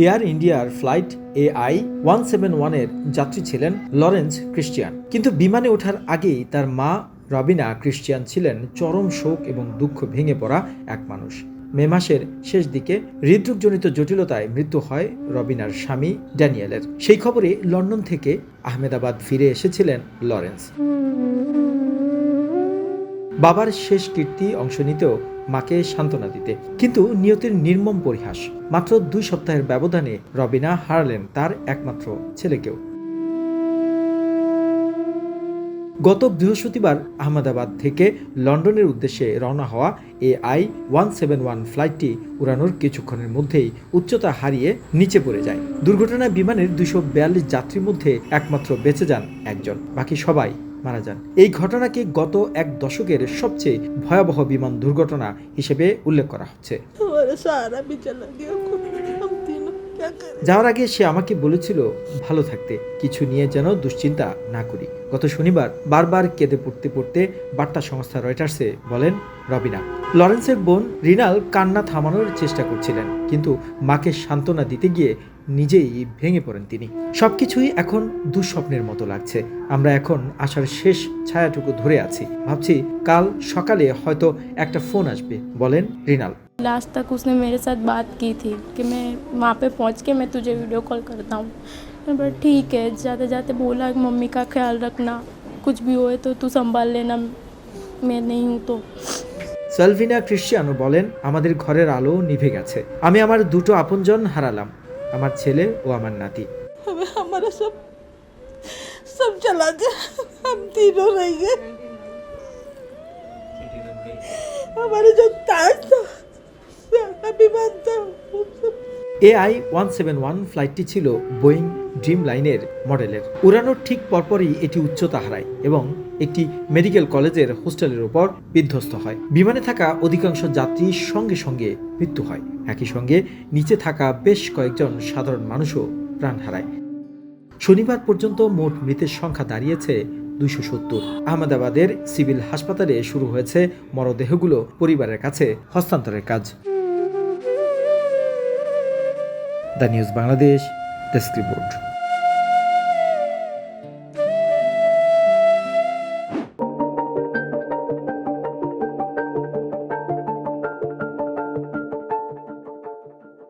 Air ইন্ডিয়ার flight AI one seven ওয়ানের যাত্রী ছিলেন লরেন্স ক্রিশ্চিয়ান। কিন্তু বিমানে ওঠার আগেই তার মা রবিনা ক্রিশ্চিয়ান ছিলেন চরম শোক এবং দুঃখ ভেঙে পড়া এক মানুষ। মে মাসের শেষ দিকে হৃদরোগজনিত জটিলতায় মৃত্যু হয় রবিনার স্বামী ড্যানিয়েলের। সেই খবরে লন্ডন থেকে আহমেদাবাদ ফিরে এসেছিলেন লরেন্স। বাবার শেষ কীর্তি অংশ নিতেও মাকে সান্ত্বনা দিতে। কিন্তু নিয়তির নির্মম পরিহাস। মাত্র দুই সপ্তাহের ব্যবধানে রবিনা হারালেন তার একমাত্র ছেলেকেও। গত বৃহস্পতিবার আহমেদাবাদ থেকে লন্ডনের উদ্দেশ্যে রওনা হওয়া A I one seven one ফ্লাইটটি উড়ানোর কিছুক্ষণের মধ্যেই উচ্চতা হারিয়ে নিচে পড়ে যায়। দুর্ঘটনায় বিমানের দুশো যাত্রীর মধ্যে একমাত্র বেঁচে যান একজন। বাকি সবাই মারা যান। এই ঘটনাকে গত এক দশকের সবচেয়ে ভয়াবহ বিমান দুর্ঘটনা হিসেবে উল্লেখ করা হচ্ছে। যাওয়ার আগে সে আমাকে বলেছিল ভালো থাকতে কিছু নিয়ে যেন দুশ্চিন্তা না করি। গত শনিবার বারবার কেঁদে পড়তে পড়তে বার্তা সংস্থা রয়টার্সে বলেন রবিনা লরেন্সের বোন রিনাল কান্না থামানোর চেষ্টা করছিলেন কিন্তু মাকে সান্ত্বনা দিতে গিয়ে নিজেই ভেঙে পড়েন তিনি সবকিছুই এখন দুঃস্বপ্নের মতো লাগছে আমরা এখন আসার শেষ ছায়াটুকু ধরে আছি ভাবছি কাল সকালে হয়তো একটা ফোন আসবে বলেন রিনাল लास्ट तक उसने मेरे साथ बात की थी कि मैं वहाँ पे पहुँच के मैं तुझे वीडियो कॉल करता हूँ मैं बोला ठीक है जाते जाते बोला कि मम्मी का ख्याल रखना कुछ भी होए तो तू संभाल लेना मैं नहीं हूँ तो সালভিনা ক্রিশ্চিয়ানো বলেন আমাদের ঘরের আলো নিভে গেছে আমি আমার দুটো আপনজন হারালাম আমার ছেলে ও আমার নাতি हमें हमारा सब सब चला गया हम तीनों रह गए हमारे जो ताज था अभिमान था वो सब এআই ওয়ান সেভেন ওয়ান ফ্লাইটটি ছিল বোয়িং ড্রিম লাইনের মডেলের উড়ানোর ঠিক পরপরই এটি উচ্চতা হারায় এবং একটি মেডিকেল কলেজের হোস্টেলের উপর বিধ্বস্ত হয়। বিমানে থাকা অধিকাংশ যাত্রীর সঙ্গে সঙ্গে মৃত্যু হয়। একই সঙ্গে নিচে থাকা বেশ কয়েকজন সাধারণ মানুষও প্রাণ হারায়। শনিবার পর্যন্ত মোট মৃতের সংখ্যা দাঁড়িয়েছে দুইশো সত্তর। আহমেদাবাদের সিভিল হাসপাতালে শুরু হয়েছে মরদেহগুলো পরিবারের কাছে হস্তান্তরের কাজ। The news Bangladesh, desk report.